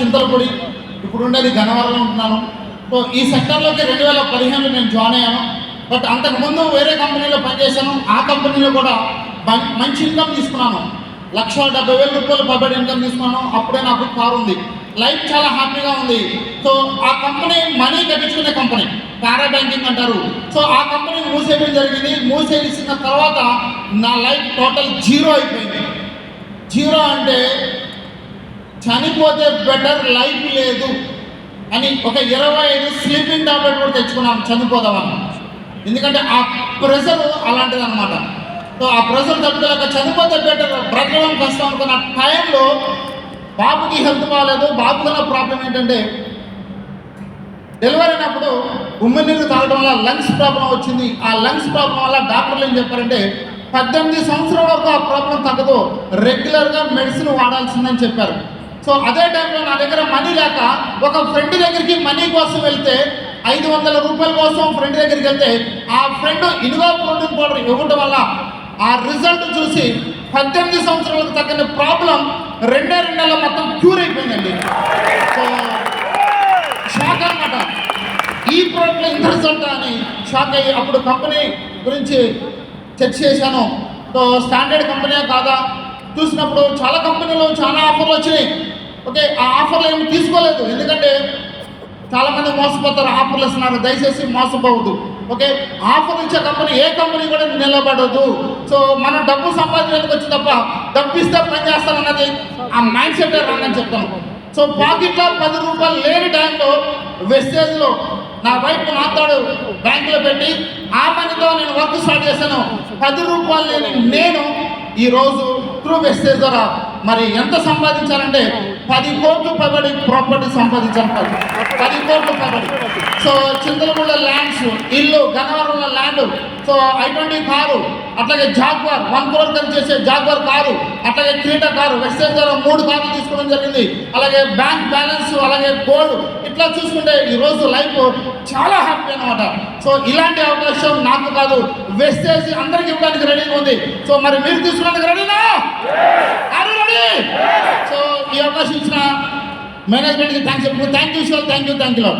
చింతలపూడి ఇప్పుడు ఉండేది గన్నవరంలో ఉంటున్నాను సో ఈ సెక్టర్లోకి రెండు వేల పదిహేనులో నేను జాయిన్ అయ్యాను. బట్ అంతకుముందు వేరే కంపెనీలో పనిచేశాను. ఆ కంపెనీలో కూడా మంచి ఇన్కమ్ తీసుకున్నాను. లక్ష డెబ్బై వేల రూపాయలు పబ్బడి ఇన్కమ్ తీసుకున్నాను. అప్పుడే నాకు కారు ఉంది. లైఫ్ చాలా హ్యాపీగా ఉంది. సో ఆ కంపెనీ మనీ కట్టించుకునే కంపెనీ. పారా బ్యాంకింగ్ అంటారు. సో ఆ కంపెనీ మూసేయడం జరిగింది. మూసేసిన తర్వాత నా లైఫ్ టోటల్ జీరో అయిపోయింది. జీరో అంటే చనిపోతే బెటర్ లైఫ్ లేదు అని ఒక ఇరవై ఐదు స్లీపింగ్ టాబ్లెట్ కూడా తెచ్చుకున్నాను చనిపోదామని. ఎందుకంటే ఆ ప్రెషర్ అలాంటిది అనమాట సో ఆ ప్రెషర్ తట్టుకోలేక చనిపోతే బెటర్ బ్రతకడం కష్టం అనుకున్న టైంలో బాబుకి హెల్త్ బాగాలేదు బాబుకి ఉన్న ప్రాబ్లం ఏంటంటే డెలివరీ అయినప్పుడు ఉమ్మి నీరు తాగడం వల్ల లంగ్స్ ప్రాబ్లం వచ్చింది. ఆ లంగ్స్ ప్రాబ్లం వల్ల డాక్టర్లు ఏం చెప్పారంటే పద్దెనిమిది సంవత్సరాల వరకు ఆ ప్రాబ్లం తగ్గదు. రెగ్యులర్గా మెడిసిన్ వాడాల్సిందని చెప్పారు. సో అదే టైంలో నా దగ్గర మనీ లేక ఒక ఫ్రెండ్ దగ్గరికి మనీ కోసం వెళ్తే ఐదు వందల రూపాయల కోసం ఫ్రెండ్ దగ్గరికి వెళ్తే ఆ ఫ్రెండ్ ఇనుగా ప్రోటీన్ పౌడర్ ఇవ్వడం వల్ల ఆ రిజల్ట్ చూసి పద్దెనిమిది సంవత్సరాలకు తగ్గిన ప్రాబ్లం రెండే రెండేళ్ళ మొత్తం క్యూర్ అయిపోయిందండి. సో షాక్ అనమాట ఈ ప్రోడక్ట్లో ఇంత రిజల్ట్ అని షాక్ అయ్యి అప్పుడు కంపెనీ గురించి చెక్ చేశాను. సో స్టాండర్డ్ కంపెనీ కాదా? చూసినప్పుడు చాలా కంపెనీలు చాలా ఆఫర్లు వచ్చినాయి. ఓకే ఆ ఆఫర్లు ఏమి తీసుకోలేదు. ఎందుకంటే చాలా మంది మోసపోతారు ఆఫర్లు ఇస్తున్నారు దయచేసి మోసపోవద్దు. ఓకే ఆఫర్ ఇచ్చే కంపెనీ ఏ కంపెనీ కూడా నిలబడదు. సో మనం డబ్బు సంపాదించడానికి వచ్చి తప్ప డబ్బు ఇస్తే పని చేస్తామన్నది ఆ మైండ్ సెట్ రానని చెప్తాను. సో పాకెట్లో పది రూపాయలు లేని టైంలో వెస్టేజ్లో నా వైపు మాట్లాడు బ్యాంకులో పెట్టి ఆ పనితో నేను వర్క్ స్టార్ట్ చేశాను. పది రూపాయలు లేని నేను ఈరోజు త్రూ వెస్టేజ్ ద్వారా మరి ఎంత సంపాదించాలంటే పది కోట్లు పబడి ప్రాపర్టీ సంపాదించారు పది కోట్లు పబడి. సో చింతలగూడ ల్యాండ్స్ ఇల్లు గన్నవరంలో land so I twenty car అట్లాగే జాగ్వార్ వన్ క్రోర్ ఖర్చు చేసే జాగ్వార్ కారు అట్లాగే క్రీటా కారు వెస్టేజ్ ద్వారా మూడు కార్లు తీసుకోవడం జరిగింది. అలాగే బ్యాంక్ బ్యాలెన్స్ అలాగే గోల్డ్ ఇట్లా చూసుకుంటే ఈ రోజు లైఫ్ చాలా హ్యాపీ అనమాట సో ఇలాంటి అవకాశం నాకు కాదు. వెస్టేజ్ అందరికి ఇవ్వడానికి రెడీగా ఉంది. సో మరి మీరు తీసుకోవడానికి రెడీనా రెడీ సో ఈ అవకాశం ఇచ్చిన మేనేజ్మెంట్కి థ్యాంక్స్ చెప్తున్నాను thank you sir thank you thank you